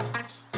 Thank you.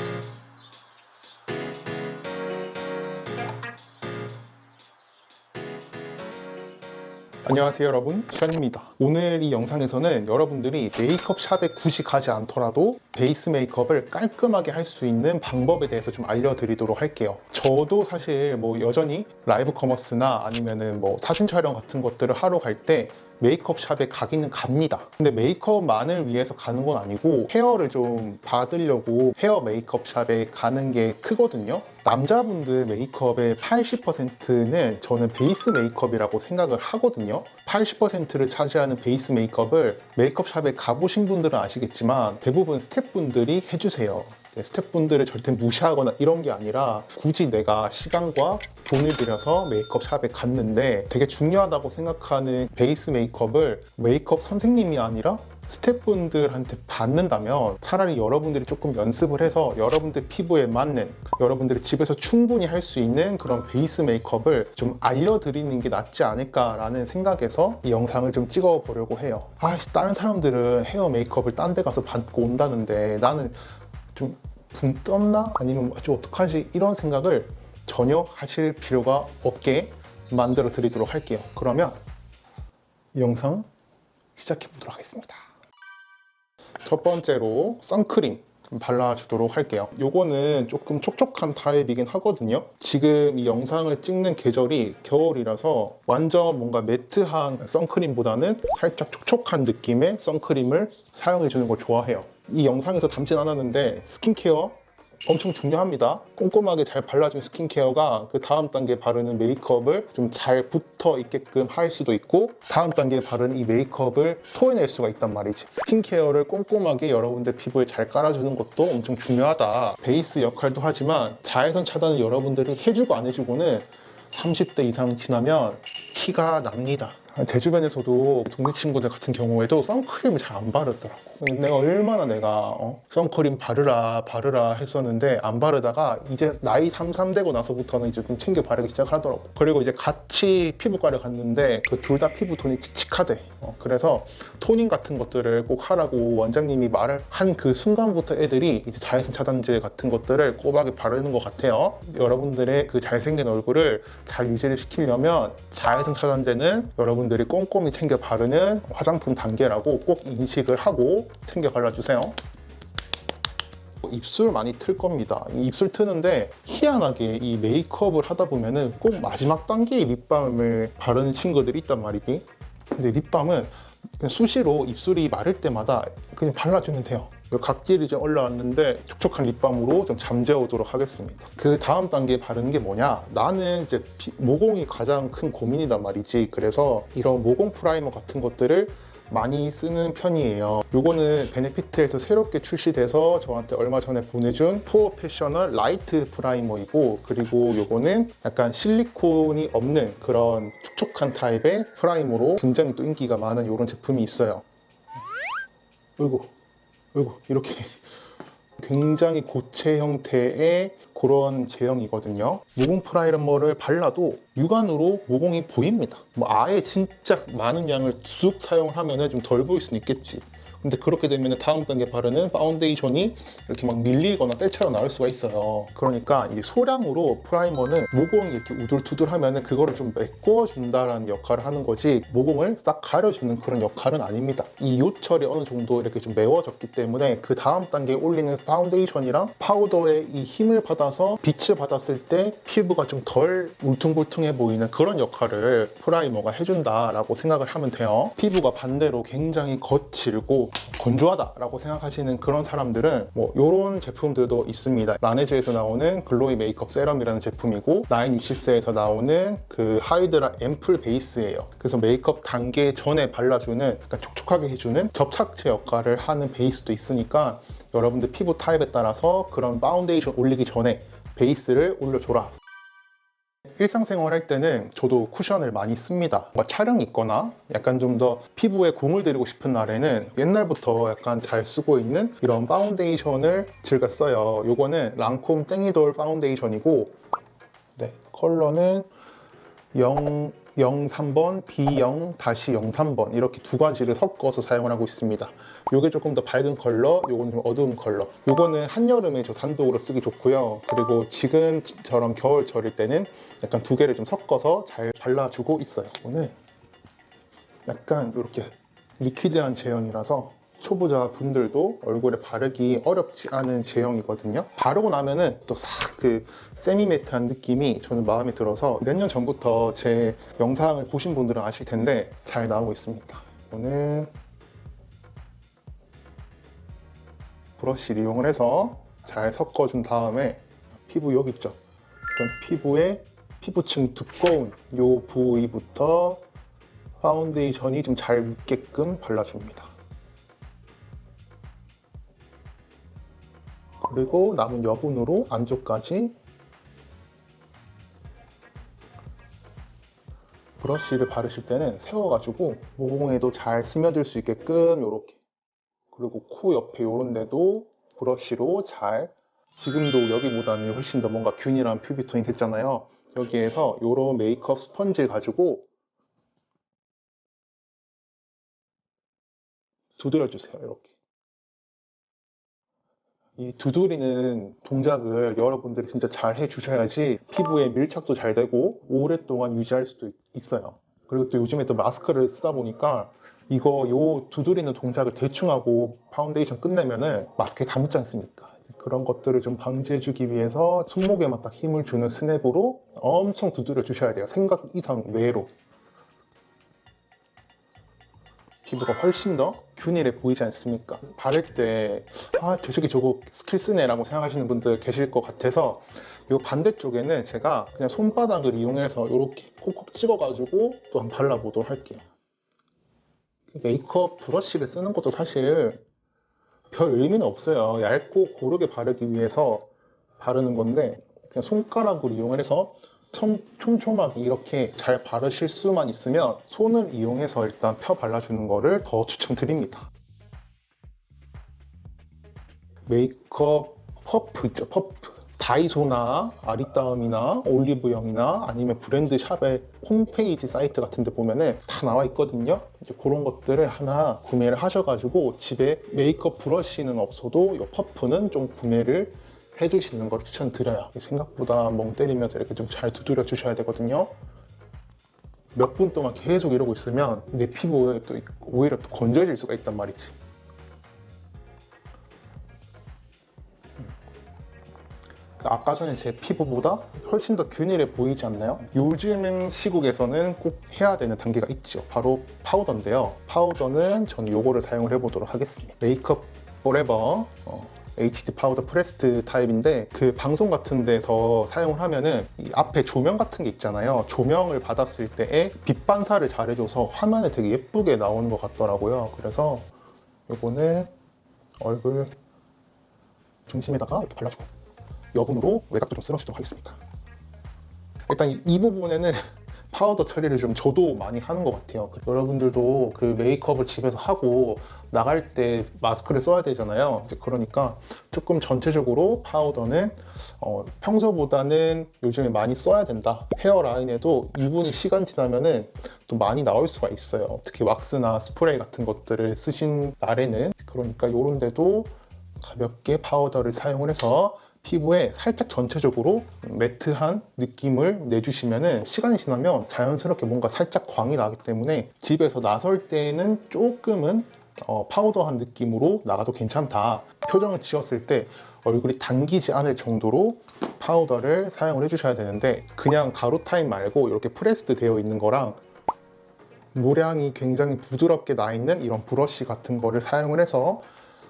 안녕하세요 여러분 션입니다 오늘 이 영상에서는 여러분들이 메이크업 샵에 굳이 가지 않더라도 베이스 메이크업을 깔끔하게 할 수 있는 방법에 대해서 좀 알려드리도록 할게요 저도 사실 뭐 여전히 라이브 커머스나 아니면은 뭐 사진 촬영 같은 것들을 하러 갈 때 메이크업 샵에 가기는 갑니다. 근데 메이크업만을 위해서 가는 건 아니고 헤어를 좀 받으려고 헤어 메이크업 샵에 가는 게 크거든요. 남자분들 메이크업의 80%는 저는 베이스 메이크업이라고 생각을 하거든요. 80%를 차지하는 베이스 메이크업을 메이크업 샵에 가보신 분들은 아시겠지만 대부분 스태프분들이 해주세요. 네, 스태프분들을 절대 무시하거나 이런 게 아니라 굳이 내가 시간과 돈을 들여서 메이크업 샵에 갔는데 되게 중요하다고 생각하는 베이스 메이크업을 메이크업 선생님이 아니라 스태프분들한테 받는다면 차라리 여러분들이 조금 연습을 해서 여러분들 피부에 맞는 여러분들이 집에서 충분히 할 수 있는 그런 베이스 메이크업을 좀 알려드리는 게 낫지 않을까라는 생각에서 이 영상을 좀 찍어 보려고 해요. 아, 다른 사람들은 헤어 메이크업을 딴 데 가서 받고 온다는데 나는 좀 붕 떴나? 아니면 뭐좀 어떡하지? 이런 생각을 전혀 하실 필요가 없게 만들어 드리도록 할게요. 그러면 이 영상 시작해 보도록 하겠습니다. 첫 번째로 선크림 좀 발라주도록 할게요. 요거는 조금 촉촉한 타입이긴 하거든요. 지금 이 영상을 찍는 계절이 겨울이라서 완전 뭔가 매트한 선크림보다는 살짝 촉촉한 느낌의 선크림을 사용해주는 걸 좋아해요. 이 영상에서 담진 않았는데 스킨케어 엄청 중요합니다. 꼼꼼하게 잘 발라준 스킨케어가 그 다음 단계 바르는 메이크업을 좀 잘 붙어 있게끔 할 수도 있고 다음 단계에 바르는 이 메이크업을 토해낼 수가 있단 말이지. 스킨케어를 꼼꼼하게 여러분들 피부에 잘 깔아주는 것도 엄청 중요하다. 베이스 역할도 하지만 자외선 차단을 여러분들이 해주고 안 해주고는 30대 이상 지나면 티가 납니다. 제 주변에서도 동네 친구들 같은 경우에도 선크림을 잘 안 바르더라고. 내가 얼마나 내가 어? 선크림 바르라 바르라 했었는데 안 바르다가 이제 나이 33 되고 나서부터는 이제 좀 챙겨 바르기 시작하더라고. 그리고 이제 같이 피부과를 갔는데 그 둘 다 피부 톤이 칙칙하대. 어, 그래서 토닝 같은 것들을 꼭 하라고 원장님이 말을 한 그 순간부터 애들이 이제 자외선 차단제 같은 것들을 꼬박에 바르는 것 같아요. 여러분들의 그 잘생긴 얼굴을 잘 유지를 시키려면 자외선 차단제는 여러분 들이 꼼꼼히 챙겨 바르는 화장품 단계라고 꼭 인식을 하고 챙겨 발라주세요. 입술 많이 틀 겁니다. 이 입술 트는데 희한하게 이 메이크업을 하다 보면은 꼭 마지막 단계의 립밤을 바르는 친구들이 있단 말이지. 근데 립밤은 수시로 입술이 마를 때마다 그냥 발라주면 돼요. 각질이 좀 올라왔는데 촉촉한 립밤으로 좀 잠재우도록 하겠습니다. 그 다음 단계에 바르는 게 뭐냐? 나는 이제 피- 모공이 가장 큰 고민이단 말이지. 그래서 이런 모공 프라이머 같은 것들을 많이 쓰는 편이에요. 요거는 베네피트에서 새롭게 출시돼서 저한테 얼마 전에 보내준 포어 패셔널 라이트 프라이머이고 그리고 요거는 약간 실리콘이 없는 그런 촉촉한 타입의 프라이머로 굉장히 또 인기가 많은 이런 제품이 있어요. 어이구, 어이구, 이렇게 굉장히 고체 형태의 그런 제형이거든요. 모공 프라이머를 발라도 육안으로 모공이 보입니다. 뭐 아예 진짜 많은 양을 쑥 사용을 하면 좀 덜 보일 수는 있겠지. 근데 그렇게 되면 다음 단계 바르는 파운데이션이 이렇게 막 밀리거나 때처럼 나올 수가 있어요. 그러니까 이 소량으로 프라이머는 모공이 이렇게 우둘투둘하면 그거를 좀 메꿔준다라는 역할을 하는 거지 모공을 싹 가려주는 그런 역할은 아닙니다. 이 요철이 어느 정도 이렇게 좀 메워졌기 때문에 그 다음 단계에 올리는 파운데이션이랑 파우더의 이 힘을 받아서 빛을 받았을 때 피부가 좀 덜 울퉁불퉁해 보이는 그런 역할을 프라이머가 해준다라고 생각을 하면 돼요. 피부가 반대로 굉장히 거칠고 건조하다라고 생각하시는 그런 사람들은 뭐 이런 제품들도 있습니다. 라네즈에서 나오는 글로이 메이크업 세럼이라는 제품이고 나인 유시스에서 나오는 그 하이드라 앰플 베이스예요. 그래서 메이크업 단계 전에 발라주는 약간 촉촉하게 해주는 접착제 역할을 하는 베이스도 있으니까 여러분들 피부 타입에 따라서 그런 파운데이션 올리기 전에 베이스를 올려줘라. 일상생활 할 때는 저도 쿠션을 많이 씁니다. 뭔가 촬영이 있거나 약간 좀 더 피부에 공을 들이고 싶은 날에는 옛날부터 약간 잘 쓰고 있는 이런 파운데이션을 즐겨 써요. 요거는 랑콤 땡이돌 파운데이션이고 네, 컬러는 0 03번, B0-03번 이렇게 두 가지를 섞어서 사용을 하고 있습니다. 요게 조금 더 밝은 컬러, 요거는 좀 어두운 컬러. 요거는 한여름에 저 단독으로 쓰기 좋고요. 그리고 지금처럼 겨울철일 때는 약간 두 개를 좀 섞어서 잘 발라주고 있어요. 오늘 약간 이렇게 리퀴드한 제형이라서 초보자 분들도 얼굴에 바르기 어렵지 않은 제형이거든요. 바르고 나면은 또 싹 그 세미매트한 느낌이 저는 마음에 들어서 몇 년 전부터 제 영상을 보신 분들은 아실 텐데 잘 나오고 있습니다. 오늘 브러쉬를 이용을 해서 잘 섞어준 다음에 피부 여기 있죠. 일단 피부에 피부층 두꺼운 요 부위부터 파운데이션이 좀 잘 묻게끔 발라줍니다. 그리고 남은 여분으로 안쪽까지 브러쉬를 바르실 때는 세워가지고 모공에도 잘 스며들 수 있게끔 이렇게. 그리고 코 옆에 이런 데도 브러쉬로 잘. 지금도 여기보다는 훨씬 더 뭔가 균일한 퓨비톤이 됐잖아요. 여기에서 이런 메이크업 스펀지를 가지고 두드려 주세요 이렇게 이 두드리는 동작을 여러분들이 진짜 잘 해주셔야지 피부에 밀착도 잘 되고 오랫동안 유지할 수도 있- 있어요. 그리고 또 요즘에 또 마스크를 쓰다 보니까 이거 요 두드리는 동작을 대충 하고 파운데이션 끝내면은 마스크에 다 묻지 않습니까? 그런 것들을 좀 방지해주기 위해서 손목에만 딱 힘을 주는 스냅으로 엄청 두드려 주셔야 돼요. 생각 이상 외로. 피부가 훨씬 더 균일해 보이지 않습니까? 바를 때, 아, 저 새끼 저거 스킬 쓰네 라고 생각하시는 분들 계실 것 같아서 이 반대쪽에는 제가 그냥 손바닥을 이용해서 이렇게 콕콕 찍어가지고 또 한번 발라보도록 할게요. 메이크업 브러쉬를 쓰는 것도 사실 별 의미는 없어요. 얇고 고르게 바르기 위해서 바르는 건데 그냥 손가락으로 이용을 해서 촘, 촘촘하게 이렇게 잘 바르실 수만 있으면 손을 이용해서 일단 펴 발라주는 거를 더 추천드립니다. 메이크업 퍼프 있죠, 퍼프. 다이소나 아리따움이나 올리브영이나 아니면 브랜드 샵의 홈페이지 사이트 같은 데 보면은 다 나와 있거든요. 이제 그런 것들을 하나 구매를 하셔가지고 집에 메이크업 브러쉬는 없어도 이 퍼프는 좀 구매를 해주시는 걸 추천드려요. 생각보다 멍 때리면서 이렇게 좀 잘 두드려 주셔야 되거든요. 몇 분 동안 계속 이러고 있으면 내 피부에 또 오히려 또 건조해질 수가 있단 말이지. 그 아까 전에 제 피부보다 훨씬 더 균일해 보이지 않나요? 요즘 시국에서는 꼭 해야 되는 단계가 있죠. 바로 파우더인데요. 파우더는 저는 요거를 사용을 해보도록 하겠습니다. 메이크업 포레버 어, HD 파우더 프레스트 타입인데 그 방송 같은 데서 사용을 하면은 이 앞에 조명 같은 게 있잖아요. 조명을 받았을 때에 빛 반사를 잘 해줘서 화면에 되게 예쁘게 나오는 것 같더라고요. 그래서 요거는 얼굴 중심에다가 이렇게 발라주고 여분으로 외곽도 좀 쓸어주도록 하겠습니다. 일단 이- 이 부분에는 파우더 처리를 좀 저도 많이 하는 것 같아요. 그 여러분들도 그 메이크업을 집에서 하고 나갈 때 마스크를 써야 되잖아요. 그러니까 조금 전체적으로 파우더는 어, 평소보다는 요즘에 많이 써야 된다. 헤어 라인에도 유분이 시간 지나면은 또 많이 나올 수가 있어요. 특히 왁스나 스프레이 같은 것들을 쓰신 날에는 그러니까 이런 데도 가볍게 파우더를 사용을 해서 피부에 살짝 전체적으로 매트한 느낌을 내주시면은 시간이 지나면 자연스럽게 뭔가 살짝 광이 나기 때문에 집에서 나설 때는 조금은 어, 파우더한 느낌으로 나가도 괜찮다. 표정을 지었을 때 얼굴이 당기지 않을 정도로 파우더를 사용을 해주셔야 되는데 그냥 가루 타입 말고 이렇게 프레스드 되어 있는 거랑 모량이 굉장히 부드럽게 나 있는 이런 브러쉬 같은 거를 사용을 해서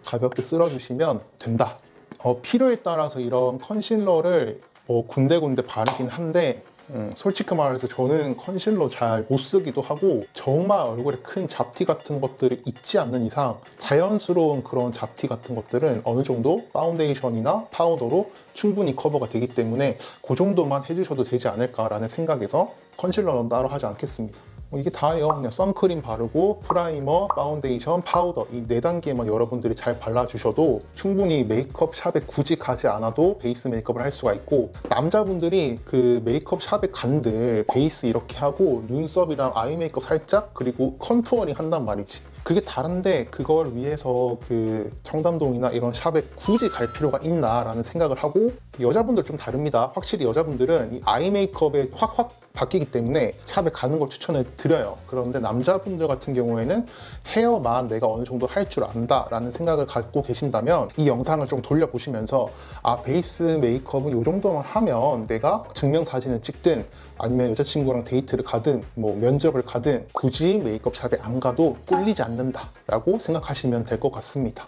가볍게 쓸어주시면 된다. 어, 필요에 따라서 이런 컨실러를 뭐 군데군데 바르긴 한데 음, 솔직히 말해서 저는 컨실러 잘 못 쓰기도 하고 정말 얼굴에 큰 잡티 같은 것들이 있지 않는 이상 자연스러운 그런 잡티 같은 것들은 어느 정도 파운데이션이나 파우더로 충분히 커버가 되기 때문에 그 정도만 해주셔도 되지 않을까라는 생각에서 컨실러는 따로 하지 않겠습니다. 뭐 이게 다예요. 그냥 선크림 바르고 프라이머, 파운데이션, 파우더 이 네 단계만 여러분들이 잘 발라주셔도 충분히 메이크업 샵에 굳이 가지 않아도 베이스 메이크업을 할 수가 있고 남자분들이 그 메이크업 샵에 간들 베이스 이렇게 하고 눈썹이랑 아이 메이크업 살짝 그리고 컨투어링 한단 말이지. 그게 다른데 그걸 위해서 그 청담동이나 이런 샵에 굳이 갈 필요가 있나라는 생각을 하고 여자분들 좀 다릅니다. 확실히 여자분들은 이 아이 메이크업에 확확 바뀌기 때문에 샵에 가는 걸 추천을 드려요. 그런데 남자분들 같은 경우에는 헤어만 내가 어느 정도 할 줄 안다라는 생각을 갖고 계신다면 이 영상을 좀 돌려보시면서 아 베이스 메이크업은 이 정도만 하면 내가 증명 사진을 찍든 아니면 여자친구랑 데이트를 가든 뭐 면접을 가든 굳이 메이크업 샵에 안 가도 꿀리지 않는 다라고 생각하시면 될 것 같습니다.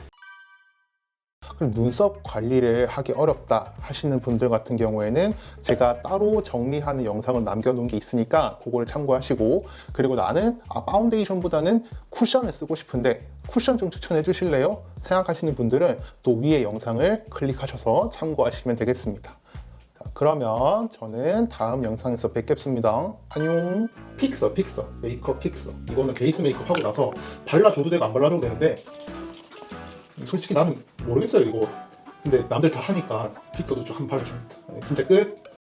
그럼 눈썹 관리를 하기 어렵다 하시는 분들 같은 경우에는 제가 따로 정리하는 영상을 남겨놓은 게 있으니까 그거를 참고하시고 그리고 나는 아, 파운데이션보다는 쿠션을 쓰고 싶은데 쿠션 좀 추천해 주실래요? 생각하시는 분들은 또 위에 영상을 클릭하셔서 참고하시면 되겠습니다. 자, 그러면 저는 다음 영상에서 뵙겠습니다. 안녕. 픽서, 픽서, 메이크업 픽서. 이거는 베이스 메이크업 하고 나서 발라줘도 되고 안 발라줘도 되는데 솔직히 나는 모르겠어요 이거. 근데 남들 다 하니까 픽서도 좀 한번 발라줍니다. 네, 진짜 끝.